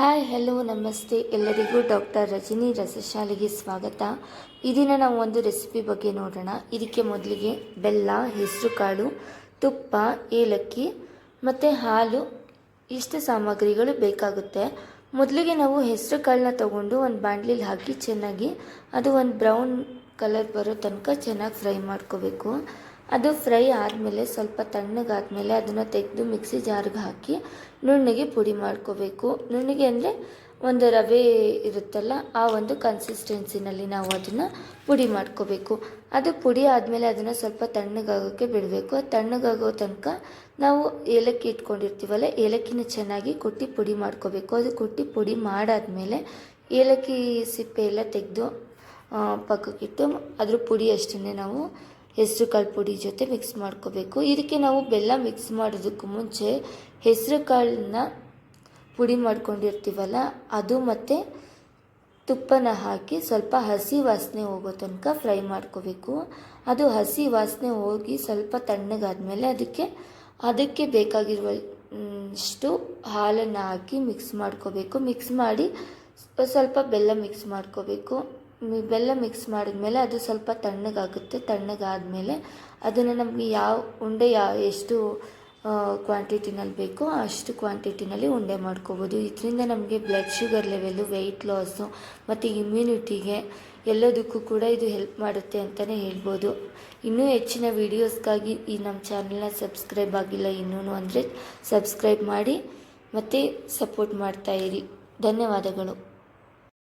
Hi, hello, ನಮಸ್ತೆ. ಎಲ್ಲರಿಗೂ doctor Rajani ರಸಶಾಲೆಗೆ ಸ್ವಾಗತ. ಇದನ್ನು ದಿನ ನಾವು ಒಂದು ರೆಸಿಪಿ ಬಗ್ಗೆ ನೋಡೋಣ. ಇದಕ್ಕೆ ಮೊದಲಿಗೆ ಬೆಲ್ಲ ಹೆಸರು ಕಾಳು ತುಪ್ಪ, ಏಲಕ್ಕಿ ಮತ್ತು ಹಾಲು, ಇಷ್ಟು ಸಾಮಗ್ರಿಗಳು ಬೇಕಾಗುತ್ತೆ. ಮೊದಲಿಗೆ ನಾವು ಹೆಸರು ಕಾಳನ್ನ ತೊಗೊಂಡು ಒಂದು ಬಾಂಡ್ಲಿಲಿ ಹಾಕಿ ಚೆನ್ನಾಗಿ ಅದು ಒಂದು ಬ್ರೌನ್ ಕಲರ್ ಬರೋ ತನಕ ಚೆನ್ನಾಗಿ ಫ್ರೈ ಮಾಡ್ಕೋಬೇಕು. ಅದು ಫ್ರೈ ಆದಮೇಲೆ ಸ್ವಲ್ಪ ತಣ್ಣಗಾದಮೇಲೆ ಅದನ್ನು ತೆಗೆದು ಮಿಕ್ಸಿ ಜಾರ್ಗೆ ಹಾಕಿ ನುಣ್ಣಗೆ ಪುಡಿ ಮಾಡ್ಕೋಬೇಕು. ನುಣ್ಣಗೆ ಅಂದರೆ ಒಂದು ರವೆ ಇರುತ್ತಲ್ಲ, ಆ ಒಂದು ಕನ್ಸಿಸ್ಟೆನ್ಸಿನಲ್ಲಿ ನಾವು ಅದನ್ನು ಪುಡಿ ಮಾಡ್ಕೋಬೇಕು. ಅದು ಪುಡಿ ಆದಮೇಲೆ ಅದನ್ನು ಸ್ವಲ್ಪ ತಣ್ಣಗಾಗೋಕ್ಕೆ ಬಿಡಬೇಕು. ಅದು ತಣ್ಣಗಾಗೋ ತನಕ ನಾವು ಏಲಕ್ಕಿ ಇಟ್ಕೊಂಡಿರ್ತೀವಲ್ಲ, ಏಲಕ್ಕಿನ ಚೆನ್ನಾಗಿ ಕುಟ್ಟಿ ಪುಡಿ ಮಾಡ್ಕೋಬೇಕು. ಅದು ಕುಟ್ಟಿ ಪುಡಿ ಮಾಡಾದಮೇಲೆ ಏಲಕ್ಕಿ ಸಿಪ್ಪೆ ಎಲ್ಲ ತೆಗೆದು ಪಕ್ಕಕ್ಕಿಟ್ಟು ಅದ್ರ ಪುಡಿ ಅಷ್ಟನ್ನೇ ನಾವು ಹೆಸರು ಕಾಳು ಪುಡಿ ಜೊತೆ ಮಿಕ್ಸ್ ಮಾಡ್ಕೋಬೇಕು. ಇದಕ್ಕೆ ನಾವು ಬೆಲ್ಲ ಮಿಕ್ಸ್ ಮಾಡೋದಕ್ಕೂ ಮುಂಚೆ ಹೆಸರು ಕಾಳನ್ನ ಪುಡಿ ಮಾಡ್ಕೊಂಡಿರ್ತೀವಲ್ಲ, ಅದು ಮತ್ತು ತುಪ್ಪನ ಹಾಕಿ ಸ್ವಲ್ಪ ಹಸಿ ವಾಸನೆ ಹೋಗೋ ತನಕ ಫ್ರೈ ಮಾಡ್ಕೋಬೇಕು. ಅದು ಹಸಿ ವಾಸನೆ ಹೋಗಿ ಸ್ವಲ್ಪ ತಣ್ಣಗಾದಮೇಲೆ ಅದಕ್ಕೆ ಅದಕ್ಕೆ ಬೇಕಾಗಿರುವಷ್ಟು ಹಾಲನ್ನು ಹಾಕಿ ಮಿಕ್ಸ್ ಮಾಡ್ಕೋಬೇಕು. ಮಿಕ್ಸ್ ಮಾಡಿ ಸ್ವಲ್ಪ ಬೆಲ್ಲ ಮಿಕ್ಸ್ ಮಾಡ್ಕೋಬೇಕು. ಬೆಲ್ಲ ಮಿಕ್ಸ್ ಮಾಡಿದ್ಮೇಲೆ ಅದು ಸ್ವಲ್ಪ ತಣ್ಣಗಾಗುತ್ತೆ. ತಣ್ಣಗಾದಮೇಲೆ ಅದನ್ನು ನಮಗೆ ಯಾವ ಉಂಡೆ ಯಾವ ಎಷ್ಟು ಕ್ವಾಂಟಿಟಿನಲ್ಲಿ ಬೇಕೋ ಅಷ್ಟು ಕ್ವಾಂಟಿಟಿನಲ್ಲಿ ಉಂಡೆ ಮಾಡ್ಕೋಬೋದು. ಇದರಿಂದ ನಮಗೆ blood sugar level weight loss ಮತ್ತು ಇಮ್ಯುನಿಟಿಗೆ ಎಲ್ಲದಕ್ಕೂ ಕೂಡ ಇದು ಹೆಲ್ಪ್ ಮಾಡುತ್ತೆ ಅಂತಲೇ ಹೇಳ್ಬೋದು. ಇನ್ನೂ ಹೆಚ್ಚಿನ ವೀಡಿಯೋಸ್ಗಾಗಿ ಈ ನಮ್ಮ ಚಾನಲ್ನ ಸಬ್ಸ್ಕ್ರೈಬ್ ಆಗಿಲ್ಲ ಇನ್ನೂ ಅಂದರೆ ಸಬ್ಸ್ಕ್ರೈಬ್ ಮಾಡಿ ಮತ್ತು ಸಪೋರ್ಟ್ ಮಾಡ್ತಾಯಿರಿ ಧನ್ಯವಾದಗಳು.